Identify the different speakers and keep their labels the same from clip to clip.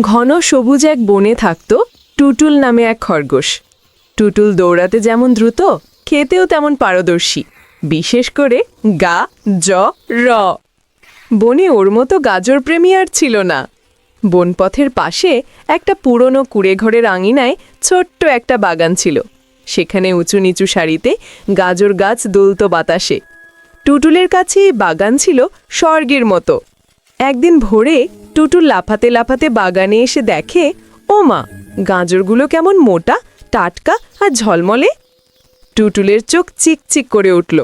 Speaker 1: ঘন সবুজ এক বনে থাকত টুটুল নামে এক খরগোশ। টুটুল দৌড়াতে যেমন দ্রুত, খেতেও তেমন পারদর্শী। বিশেষ করে গা, জ, র। বনে ওর মতো গাজর প্রেমী আর ছিল না। বনপথের পাশে একটা পুরনো কুড়েঘরের আঙিনায় ছোট্ট একটা বাগান ছিল। সেখানে উঁচু নিচু সারিতে গাজর গাছ দুলত বাতাসে। টুটুলের কাছে বাগান ছিল স্বর্গের মতো। একদিন ভোরে টুটুল লাফাতে লাফাতে বাগানে এসে দেখে ও মা গাজরগুলো কেমন মোটা, টাটকা আর ঝলমলে? টুটুলের চোখ চিকচিক করে উঠল।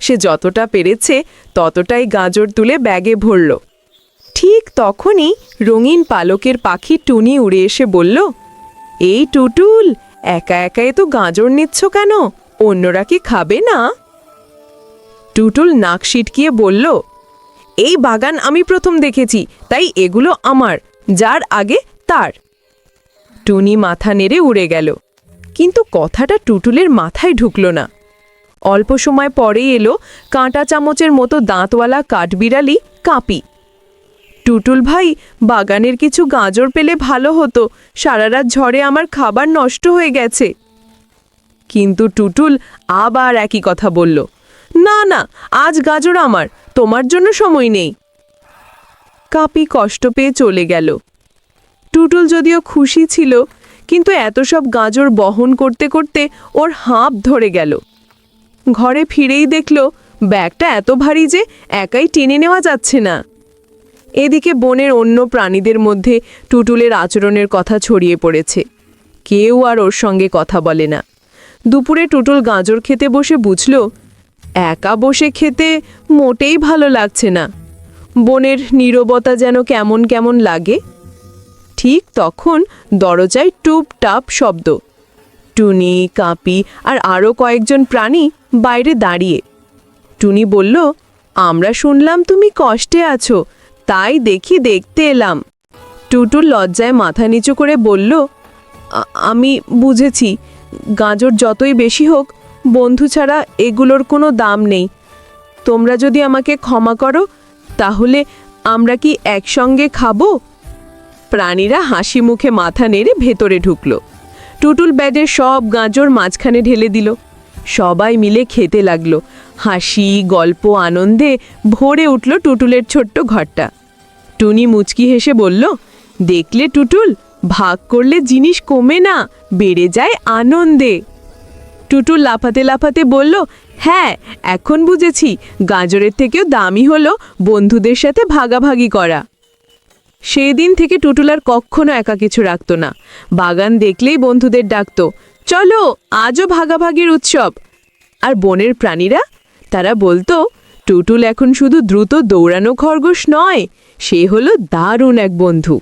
Speaker 1: সে যতটা পেরেছে ততটাই গাজর তুলে ব্যাগে ভরল। ঠিক তখনই রঙিন পালকের পাখি টুনি উড়ে এসে বলল, এই টুটুল, একা একা এ তো গাজর নিচ্ছ কেন? অন্যরা কি খাবে না? টুটুল নাক সিটকিয়ে বলল এই বাগান আমি প্রথম দেখেছি, তাই এগুলো আমার, যার আগে তার। টুনি মাথা নেড়ে উড়ে গেল। কিন্তু কথাটা টুটুলের মাথায় ঢুকল না। অল্প সময় পরেই এলো কাঁটা চামচের মতো দাঁতওয়ালা কাঠবিড়ালি কাঁপি। টুটুল ভাই, বাগানের কিছু গাজর পেলে ভালো হতো সারা রাত ঝড়ে আমার খাবার নষ্ট হয়ে গেছে। কিন্তু টুটুল আবার একই কথা বলল। না না, আজ গাজর আমার তোমার জন্য সময় নেই। কাপি কষ্ট পেয়ে চলে গেল। টুটুল যদিও খুশি ছিল, কিন্তু এত সব গাজর বহন করতে করতে ওর হাঁপ ধরে গেল। ঘরে ফিরেই দেখল, ব্যাগটা এত ভারী যে একাই টেনে নেওয়া যাচ্ছে না। এদিকে বনের অন্য প্রাণীদের মধ্যে টুটুলের আচরণের কথা ছড়িয়ে পড়েছে। কেউ আর ওর সঙ্গে কথা বলে না। দুপুরে টুটুল গাজর খেতে বসে বুঝল একা বসে খেতে মোটেই ভালো লাগছে না। বনের নীরবতা যেন কেমন কেমন লাগে। ঠিক তখন দরজায় টুপ টাপ শব্দ। টুনি, কাঁপি আর আরও কয়েকজন প্রাণী বাইরে দাঁড়িয়ে। টুনি বলল, আমরা শুনলাম তুমি কষ্টে আছো, তাই দেখি দেখতে এলাম। টুটুল লজ্জায় মাথা নিচু করে বলল আমি বুঝেছি, গাজর যতই বেশি হোক বন্ধু ছাড়া এগুলোর কোনো দাম নেই। তোমরা যদি আমাকে ক্ষমা করো, তাহলে আমরা কি একসঙ্গে খাব? প্রাণীরা হাসি মুখে মাথা নেড়ে ভেতরে ঢুকল। টুটুল ব্যাডের সব গাঁজর মাঝখানে ঢেলে দিল। সবাই মিলে খেতে লাগল। হাসি, গল্প, আনন্দে ভরে উঠল টুটুলের ছোট্ট ঘরটা। টুনি মুচকি হেসে বলল, দেখলে টুটুল, ভাগ করলে জিনিস কমে না, বেড়ে যায় আনন্দে। টুটুল লাফাতে লাফাতে বলল হ্যাঁ এখন বুঝেছি। গাজরের থেকেও দামি হলো বন্ধুদের সাথে ভাগাভাগি করা। সেই দিন থেকে টুটুল আর কখনো একা কিছু রাখতো না। বাগান দেখলেই বন্ধুদের ডাকতো, চলো, আজও ভাগাভাগির উৎসব। আর বনের প্রাণীরা? তারা বলতো, টুটুল এখন শুধু দ্রুত দৌড়ানো খরগোশ নয়, সে হলো দারুণ এক বন্ধু।